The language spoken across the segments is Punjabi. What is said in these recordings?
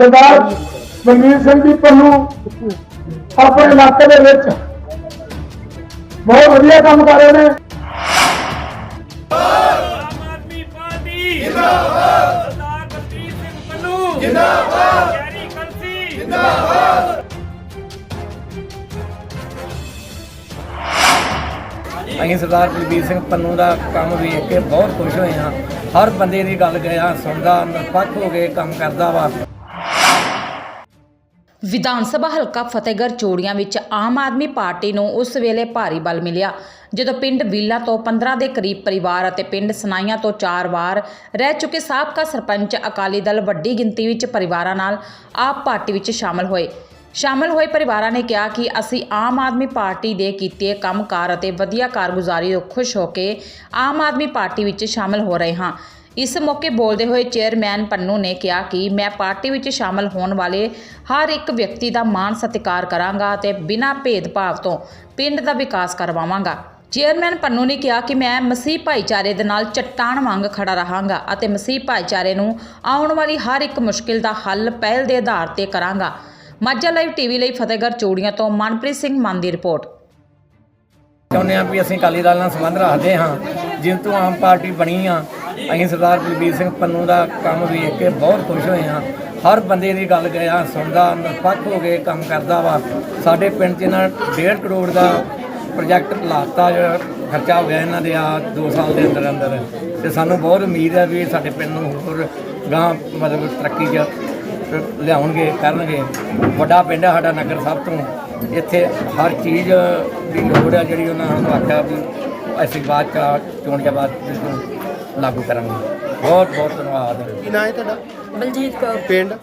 ਸਰਦਾਰ ਮਨਵੀਰ ਸਿੰਘ ਜੀ ਪੰਨੂ ਆਪਣੇ ਇਲਾਕੇ ਦੇ ਵਿੱਚ ਬਹੁਤ ਵਧੀਆ ਕੰਮ ਕਰ ਰਹੇ ਨੇ। ਆਮ ਆਦਮੀ ਪਾਰਟੀ ਜਿੰਦਾਬਾਦ ਸਰਦਾਰ ਬਲਬੀਰ ਸਿੰਘ ਪੰਨੂ ਜਿੰਦਾਬਾਦ ਕੈਰੀ ਕਲਸੀ ਜਿੰਦਾਬਾਦ ਅਸੀਂ ਸਰਦਾਰ ਬਲਬੀਰ ਸਿੰਘ ਪੰਨੂ ਦਾ ਕੰਮ ਵੇਖ ਕੇ ਬਹੁਤ ਖੁਸ਼ ਹੋਏ ਹਾਂ। ਹਰ ਬੰਦੇ ਦੀ ਗੱਲ ਗਿਆ ਸੁਣਦਾ ਨਿਰਪੱਖ ਹੋ ਕੇ ਕੰਮ ਕਰਦਾ ਵਾ। ਵਿਧਾਨ ਸਭਾ ਹਲਕਾ ਫਤਿਹਗੜ੍ਹ ਚੋੜੀਆਂ ਵਿੱਚ ਆਮ ਆਦਮੀ ਪਾਰਟੀ ਨੂੰ ਉਸ ਵੇਲੇ ਭਾਰੀ ਬਲ ਮਿਲਿਆ, ਜਦੋਂ ਪਿੰਡ ਵੀਲਾ ਤੋਂ 15 ਦੇ ਕਰੀਬ ਪਰਿਵਾਰ ਅਤੇ ਪਿੰਡ ਸਨਾਈਆਂ ਤੋਂ 4 ਵਾਰ ਰਹਿ ਚੁੱਕੇ ਸਾਬਕਾ ਸਰਪੰਚ ਅਕਾਲੀ ਦਲ ਵੱਡੀ ਗਿਣਤੀ ਵਿੱਚ ਪਰਿਵਾਰਾਂ ਨਾਲ ਆਪ ਪਾਰਟੀ ਵਿੱਚ ਸ਼ਾਮਲ ਹੋਏ। ਸ਼ਾਮਲ ਹੋਏ ਪਰਿਵਾਰਾਂ ਨੇ ਕਿਹਾ ਕਿ ਅਸੀਂ ਆਮ ਆਦਮੀ ਪਾਰਟੀ ਦੇ ਕੀਤੇ ਕੰਮਕਾਰ ਅਤੇ ਵਧੀਆ ਕਾਰਗੁਜ਼ਾਰੀ ਤੋਂ ਖੁਸ਼ ਹੋ ਕੇ ਆਮ ਆਦਮੀ ਪਾਰਟੀ ਵਿੱਚ ਸ਼ਾਮਲ ਹੋ ਰਹੇ ਹਾਂ। ਇਸ ਮੌਕੇ ਬੋਲਦੇ ਹੋਏ ਚੇਅਰਮੈਨ ਪੰਨੂ ਨੇ ਕਿਹਾ ਕਿ ਮੈਂ ਪਾਰਟੀ ਵਿੱਚ ਸ਼ਾਮਲ ਹੋਣ ਵਾਲੇ ਹਰ ਇੱਕ ਵਿਅਕਤੀ ਦਾ ਮਾਣ ਸਤਿਕਾਰ ਕਰਾਂਗਾ ਅਤੇ ਬਿਨਾਂ ਭੇਦਭਾਵ ਤੋਂ ਪਿੰਡ ਦਾ ਵਿਕਾਸ ਕਰਵਾਵਾਂਗਾ। ਚੇਅਰਮੈਨ ਪੰਨੂ ਨੇ ਕਿਹਾ ਕਿ ਮੈਂ ਮਸੀਹ ਭਾਈਚਾਰੇ ਦੇ ਨਾਲ ਚੱਟਾਨ ਵਾਂਗ ਖੜਾ ਰਹਾਂਗਾ ਅਤੇ ਮਸੀਹ ਭਾਈਚਾਰੇ ਨੂੰ ਆਉਣ ਵਾਲੀ ਹਰ ਇੱਕ ਮੁਸ਼ਕਿਲ ਦਾ ਹੱਲ ਪਹਿਲ ਦੇ ਆਧਾਰ ਤੇ ਕਰਾਂਗਾ। ਮਾਝਾ ਲਾਈਵ ਟੀਵੀ ਲਈ ਫਤਿਹਗੜ੍ਹ ਚੂੜੀਆਂ ਤੋਂ ਮਨਪ੍ਰੀਤ ਸਿੰਘ ਮਾਨ ਦੀ ਰਿਪੋਰਟ। ਚਾਹੁੰਦੇ ਹਾਂ ਵੀ ਅਸੀਂ ਅਕਾਲੀ ਦਲ ਨਾਲ ਸੰਬੰਧ ਰੱਖਦੇ ਹਾਂ ਜਿਸ ਆਮ ਪਾਰਟੀ ਬਣੀ ਆ ਅਸੀਂ ਸਰਦਾਰ ਬਲਬੀਰ ਸਿੰਘ ਪੰਨੂ ਦਾ ਕੰਮ ਵੇਖ ਕੇ ਬਹੁਤ ਖੁਸ਼ ਹੋਏ ਹਾਂ। ਹਰ ਬੰਦੇ ਦੀ ਗੱਲ ਗਿਆ ਸੁਣਦਾ, ਨਿਰਪੱਖ ਹੋ ਕੇ ਕੰਮ ਕਰਦਾ ਵਾ। ਸਾਡੇ ਪਿੰਡ 'ਚ ਇਹਨਾਂ 1.5 ਕਰੋੜ ਦਾ ਪ੍ਰੋਜੈਕਟ ਲਾਤਾ ਜਿਹੜਾ ਖਰਚਾ ਹੋ ਗਿਆ ਇਹਨਾਂ ਦੇ ਆ 2 ਸਾਲ ਦੇ ਅੰਦਰ ਅੰਦਰ। ਤੇ ਸਾਨੂੰ ਬਹੁਤ ਉਮੀਦ ਹੈ ਵੀ ਸਾਡੇ ਪਿੰਡ ਨੂੰ ਹੋਰ ਗਾਂ ਮਤਲਬ ਤਰੱਕੀ 'ਚ ਲਿਆਉਣਗੇ, ਕਰਨਗੇ। ਵੱਡਾ ਪਿੰਡ ਹੈ ਸਾਡਾ ਨਗਰ ਸਭ ਤੋਂ। ਇੱਥੇ ਹਰ ਚੀਜ਼ ਦੀ ਲੋੜ ਹੈ ਜਿਹੜੀ ਉਹਨਾਂ ਨੂੰ ਆਖਿਆ ਵੀ ਅਸੀਂ ਬਾਅਦ ਚ ਚੋਣ ਕੇ ਬਾਅਦ ਲਾਗੂ ਕਰਾਂਗੇ ਬਹੁਤ ਬਹੁਤ ਧੰਨਵਾਦ। ਕੀ ਨਾਂ ਹੈ ਤੁਹਾਡਾ? ਬਲਜੀਤ ਕੌਰ। ਪਿੰਡ?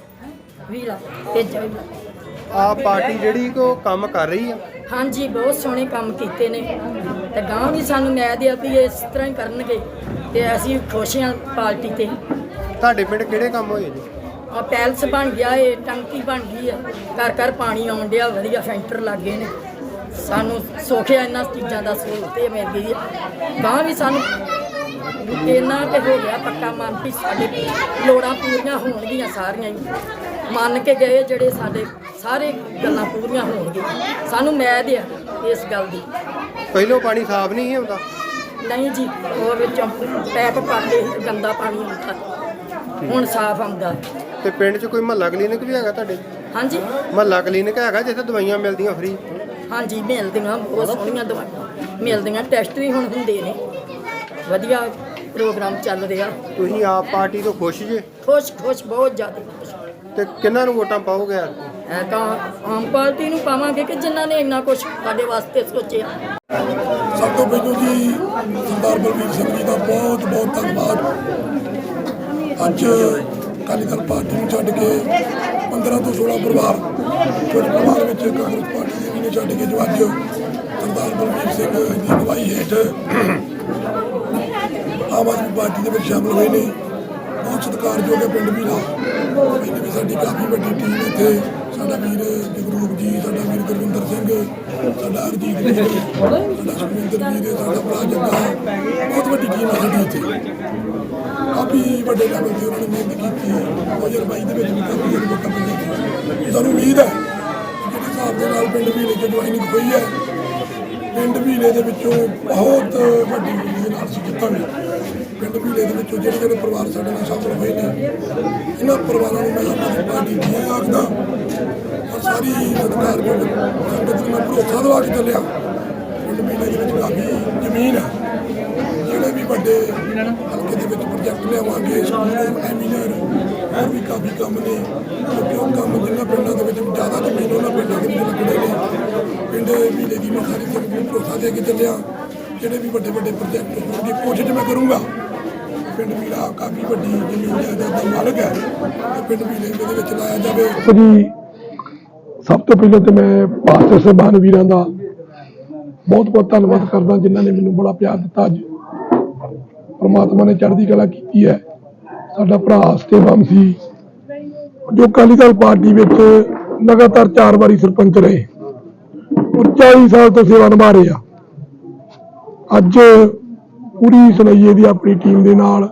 ਵੀਲਾ ਤੇਜਾ ਵੀਲਾ ਆ ਪਾਰਟੀ ਜਿਹੜੀ ਕੋ ਕੰਮ ਕਰ ਰਹੀ ਆ? ਹਾਂਜੀ ਬਹੁਤ ਸੋਹਣੇ ਕੰਮ ਕੀਤੇ ਨੇ। ਤੇ ਗਾਂਵ ਵੀ ਸਾਨੂੰ ਨਿਆਂ ਦਿਆ ਵੀ ਇਸ ਤਰ੍ਹਾਂ ਹੀ ਕਰਨਗੇ ਤੇ ਅਸੀਂ ਖੁਸ਼ ਹਾਂ ਪਾਰਟੀ ਤੇ। ਤੁਹਾਡੇ ਪਿੰਡ ਕਿਹੜੇ ਕੰਮ ਹੋਏ ਜੀ? ਆ ਪੈਲਸ ਬਣ ਗਿਆ ਏ ਟੰਕੀ ਬਣ ਗਈ ਆ। ਘਰ ਘਰ ਪਾਣੀ ਆਉਣ ਡਿਆ ਵਧੀਆ ਸੈਂਟਰ ਲੱਗੇ ਨੇ। ਸਾਨੂੰ ਸੋਖਿਆ ਇਹਨਾਂ ਚੀਜ਼ਾਂ ਦਾ ਸਹੂਲਤ ਇਹ ਮਿਲ ਗਈ ਆ। ਗਾਂ ਵੀ ਸਾਨੂੰ ਇੰਨਾ ਤੇ ਹੋ ਗਿਆ ਪੱਕਾ ਮਨ ਵੀ ਸਾਡੇ ਲੋੜਾਂ ਪੂਰੀਆਂ ਹੋਣਗੀਆਂ ਸਾਰੀਆਂ ਹੀ। ਮੰਨ ਕੇ ਗਏ ਜਿਹੜੇ ਸਾਡੇ ਸਾਰੇ ਗੱਲਾਂ ਪੂਰੀਆਂ ਹੋਣਗੀਆਂ। ਸਾਨੂੰ ਮੈਦ ਆ ਇਸ ਗੱਲ ਦੀ। ਪਹਿਲੋਂ ਪਾਣੀ ਸਾਫ਼ ਨਹੀਂ ਸੀ ਹੁੰਦਾ? ਨਹੀਂ ਜੀ ਉਹ ਵਿੱਚੋਂ ਪੈਪ ਪਾਉਂਦੇ ਸੀ, ਗੰਦਾ ਪਾਣੀ ਆਉਂਦਾ ਹੁਣ ਸਾਫ਼ ਆਉਂਦਾ। ਤੇ ਪਿੰਡ 'ਚ ਕੋਈ ਮਹੱਲਾ ਕਲੀਨਿਕ ਵੀ ਹੈਗਾ ਤੁਹਾਡੇ? ਹਾਂਜੀ। ਮਹੱਲਾ ਕਲੀਨਿਕ ਹੈਗਾ ਜਿੱਥੇ ਦਵਾਈਆਂ ਮਿਲਦੀਆਂ ਫ੍ਰੀ ਹਾਂਜੀ ਮਿਲਦੀਆਂ ਬਹੁਤ ਸੋਹਣੀਆਂ ਦਵਾਈਆਂ। ਮਿਲਦੀਆਂ ਟੈਸਟ ਵੀ ਹੁਣ ਹੁੰਦੇ ਨੇ। ਵਧੀਆ ਪ੍ਰੋਗਰਾਮ ਚੱਲ ਰਿਹਾ। ਤੁਸੀਂ ਆਪ ਪਾਰਟੀ ਤੋਂ ਖੁਸ਼ ਜੇ? ਖੁਸ਼ ਖੁਸ਼ ਬਹੁਤ ਜ਼ਿਆਦਾ ਖੁਸ਼। ਤੇ ਕਿਹਨਾਂ ਨੂੰ ਵੋਟਾਂ ਪਾਓਗੇ ਯਾਰ ਐ ਤਾਂ ਆਮ ਪਾਰਟੀ ਨੂੰ ਪਾਵਾਂਗੇ ਕਿ ਜਿਨ੍ਹਾਂ ਨੇ ਇੰਨਾ ਕੁਝ ਸਾਡੇ ਵਾਸਤੇ ਸੋਚਿਆ। ਸਭ ਤੋਂ ਪਹਿਲਾਂ ਜੀ ਸਰਦਾਰ ਬਲਵੀਰ ਸਿੰਘ ਜੀ ਦਾ ਬਹੁਤ ਬਹੁਤ ਧੰਨਵਾਦ। ਅੱਜ ਅਕਾਲੀ ਦਲ ਪਾਰਟੀ ਨੂੰ ਛੱਡ ਕੇ 15 ਤੋਂ 16 ਪਰਿਵਾਰ ਕੁਝ ਪਰਿਵਾਰ ਵਿੱਚ ਕਾਂਗਰਸ ਪਾਰਟੀ ਦੇ ਵੀ ਨੇ ਛੱਡ ਕੇ ਜੋ ਅੱਜ ਸਰਦਾਰ ਬਲਵੀਰ ਸਿੰਘ ਦੀ ਅਗਵਾਈ ਹੇਠ ਆਮ ਆਦਮੀ ਪਾਰਟੀ ਦੇ ਵਿੱਚ ਸ਼ਾਮਲ ਹੋਏ ਨੇ। ਬਹੁਤ ਸਤਿਕਾਰਯੋਗ ਹੈ ਪਿੰਡ ਵੀਰਾ। ਪਿੰਡ ਵੀ ਸਾਡੀ ਕਾਫੀ ਵੱਡੀ ਟੀਮ ਇੱਥੇ। ਸਾਡਾ ਵੀਰ ਜਗਰੂਪ ਜੀ, ਸਾਡਾ ਵੀਰ ਗੁਰਵਿੰਦਰ ਸਿੰਘ, ਸਾਡਾ ਅਰਜੀਤ ਜੀ, ਸਾਡਾ ਸੁਖਵਿੰਦਰ ਜੀ ਦੇ, ਸਾਡਾ ਭਰਾ ਜੱਗਾ। ਬਹੁਤ ਵੱਡੀ ਟੀਮ ਹੈ ਸਾਡੀ ਇੱਥੇ। ਕਾਫੀ ਵੱਡੇ ਲੈਵਲ ਤੇ ਉਹਨਾਂ ਨੇ ਮਿਹਨਤ ਕੀਤੀ। 2022 ਦੇ ਵਿੱਚ ਵੀ ਕਾਫੀ ਜਿਹੜੇ ਵੋਟਾਂ ਪਈਆਂ ਸਾਨੂੰ ਉਮੀਦ ਹੈ ਜਿਹੜੇ ਹਿਸਾਬ ਦੇ ਨਾਲ ਪਿੰਡ ਵੀਲੇ ਚ ਜੁਆਇਨਿੰਗ ਹੋਈ ਹੈ, ਪਿੰਡ ਵੀਲੇ ਦੇ ਵਿੱਚੋਂ ਬਹੁਤ ਵੱਡੀ ਉਮੀਦ ਨਾਲ ਅਸੀਂ ਜਿੱਤਾਂਗੇ। ਪਿੰਡ ਵੀਲੇ ਦੇ ਵਿੱਚੋਂ ਜਿਹੜੇ ਜਿਹੜੇ ਪਰਿਵਾਰ ਸਾਡੇ ਨਾਲ ਸ਼ਾਮਲ ਹੋਏ ਨੇ, ਇਹਨਾਂ ਪਰਿਵਾਰਾਂ ਨੂੰ ਮੈਂ ਆਪਣੀ ਪਾਰਟੀ ਦੀ ਆਖਦਾ ਔਰ ਸਾਰੀ ਸਤਿਕਾਰ ਜੋ ਸੰਗਤ ਨੂੰ ਮੈਂ ਭਰੋਸਾ ਦਵਾ ਕੇ ਚੱਲਿਆ। ਪਿੰਡ ਵੀਲੇ ਦੇ ਵਿੱਚ ਕਾਫੀ ਜ਼ਮੀਨ ਹੈ ਜਿਹੜੇ ਵੀ ਵੱਡੇ ਹਲਕੇ ਦੇ ਵਿੱਚ ਪ੍ਰੋਜੈਕਟ ਲਿਆਵਾਂਗੇ ਸਕੂਲ ਐਮੀਨਰ ਹੋਰ ਵੀ ਕਾਫੀ ਕੰਮ ਨੇ। ਕਿਉਂਕਿ ਉਹ ਕੰਮ ਜਿੰਨਾ ਪਿੰਡਾਂ ਦੇ ਵਿੱਚ ਜ਼ਿਆਦਾ ਜ਼ਮੀਨ ਉਹਨਾਂ ਪਿੰਡਾਂ ਦੇ ਵਿੱਚ ਲੱਗਣੇ ਨੇ। ਪਿੰਡ ਵੀਲੇ ਦੀ ਮੈਂ ਸਾਰੀ ਸੰਗਤ ਨੂੰ ਭਰੋਸਾ ਦੇ ਕੇ ਚੱਲਿਆ। ਜਿਹੜੇ ਵੀ ਵੱਡੇ ਵੱਡੇ ਪ੍ਰੋਜੈਕਟ ਹੋਣਗੇ ਕੋਸ਼ਿਸ਼ ਮੈਂ ਕਰੂੰਗਾ। ਪਿੰਡ ਵੀਲਾ ਕਾਫੀ ਵੱਡੀ ਜ਼ਮੀਨ ਜਾਇਦਾਦ ਦਾ ਮਾਲਕ ਹੈ। ਤੇ ਪਿੰਡ ਵੀਲੇ ਦੇ ਵਿੱਚ ਲਾਇਆ ਜਾਵੇ। ਜੀ, ਸਭ ਤੋਂ ਪਹਿਲਾਂ ਤੇ ਮੈਂ ਪਾਸਟਰ ਸਾਹਿਬਾਨ ਵੀਰਾਂ ਦਾ ਬਹੁਤ ਬਹੁਤ ਧੰਨਵਾਦ ਕਰਦਾ, ਜਿਨ੍ਹਾਂ ਨੇ ਮੈਨੂੰ ਬੜਾ ਪਿਆਰ ਦਿੱਤਾ ਅੱਜ। ਪ੍ਰਮਾਤਮਾ ਨੇ ਚੜ੍ਹਦੀ ਕਲਾ ਕੀਤੀ ਹੈ। ਸਾਡਾ ਭਰਾ ਸਤੇਵਮ ਸੀ। ਜੋ ਅਕਾਲੀ ਦਲ ਪਾਰਟੀ ਵਿੱਚ ਲਗਾਤਾਰ ਚਾਰ ਵਾਰੀ ਸਰਪੰਚ ਰਹੇ। ਔਰ 40 ਸਾਲ ਤੋਂ ਸੇਵਾ ਨਿਭਾ ਰਹੇ ਆ। ਅੱਜ ਪੂਰੀ ਸੁਣਈਏ ਦੀ ਆਪਣੀ ਟੀਮ ਦੇ ਨਾਲ,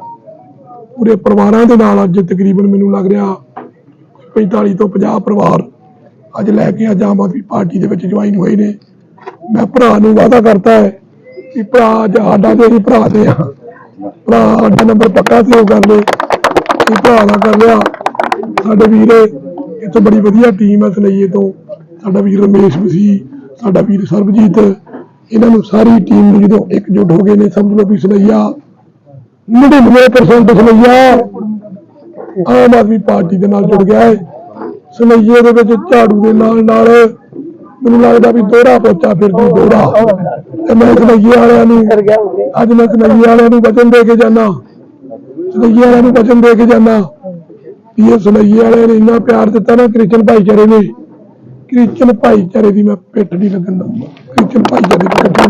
ਪੂਰੇ ਪਰਿਵਾਰਾਂ ਦੇ ਨਾਲ ਅੱਜ ਤਕਰੀਬਨ ਮੈਨੂੰ ਲੱਗ ਰਿਹਾ 45 ਤੋਂ 50 ਪਰਿਵਾਰ ਅੱਜ ਲੈ ਕੇ ਅੱਜ ਆਮ ਆਦਮੀ ਪਾਰਟੀ ਦੇ ਵਿੱਚ ਜੁਆਇਨ ਹੋਏ ਨੇ। ਮੈਂ ਭਰਾ ਨੂੰ ਵਾਅਦਾ ਕਰਤਾ ਹੈ ਕਿ ਭਰਾ ਅੱਜ ਸਾਡਾ ਤੇ ਹੀ ਭਰਾ ਦੇ ਆ ਭਰਾ ਸਾਡਾ ਨੰਬਰ ਪੱਕਾ ਸੇਵ ਕਰ ਲੈ। ਕਿ ਭਰਾ ਦਾ ਕਰ ਲਿਆ। ਸਾਡੇ ਵੀਰ ਇੱਥੇ ਬੜੀ ਵਧੀਆ ਟੀਮ ਹੈ ਸਨਈਏ ਤੋਂ। ਸਾਡਾ ਵੀਰ ਰਮੇਸ਼ ਮਸੀਹ, ਸਾਡਾ ਵੀਰ ਸਰਬਜੀਤ ਇਹਨਾਂ ਨੂੰ ਸਾਰੀ ਟੀਮ ਨੂੰ ਜਦੋਂ ਇਕਜੁੱਟ ਹੋ ਗਏ ਨੇ ਸਮਝ ਲਓ ਵੀ ਸਨਈਆ। 99% ਸਨਈਆ। ਆਮ ਆਦਮੀ ਪਾਰਟੀ ਦੇ ਨਾਲ ਜੁੜ ਗਿਆ ਹੈ। ਸਨਈਏ ਦੇ ਵਿੱਚ ਝਾੜੂ ਦੇ ਨਾਲ ਨਾਲ ਮੈਨੂੰ ਲੱਗਦਾ ਵੀ ਦੋਹਰਾ ਪੋਚਾ ਫਿਰਦੀ ਦੋਹਰਾ। ਤੇ ਮੈਂ ਸਨਈਏ ਵਾਲਿਆਂ ਨੂੰ ਅੱਜ ਮੈਂ ਸਨਈਏ ਵਾਲਿਆਂ ਨੂੰ ਵਚਨ ਦੇ ਕੇ ਜਾਣਾ ਸਨਈਏ ਵਾਲਿਆਂ ਨੂੰ ਵਚਨ ਦੇ ਕੇ ਜਾਣਾ ਵੀ ਇਹ ਸਨਈਏ ਵਾਲਿਆਂ ਨੇ ਇੰਨਾ ਪਿਆਰ ਦਿੱਤਾ ਨਾ ਕ੍ਰਿਸ਼ਨ ਭਾਈਚਾਰੇ ਨੇ। ਕ੍ਰਿਸਚਨ ਭਾਈਚਾਰੇ ਦੀ ਮੈਂ ਪਿੱਠ ਨਹੀਂ ਲੱਗਣ ਦਊਂਗਾ ਕ੍ਰਿਸਚਨ ਭਾਈਚਾਰੇ ਦੀ ਪਿੱਠ ਨਹੀਂ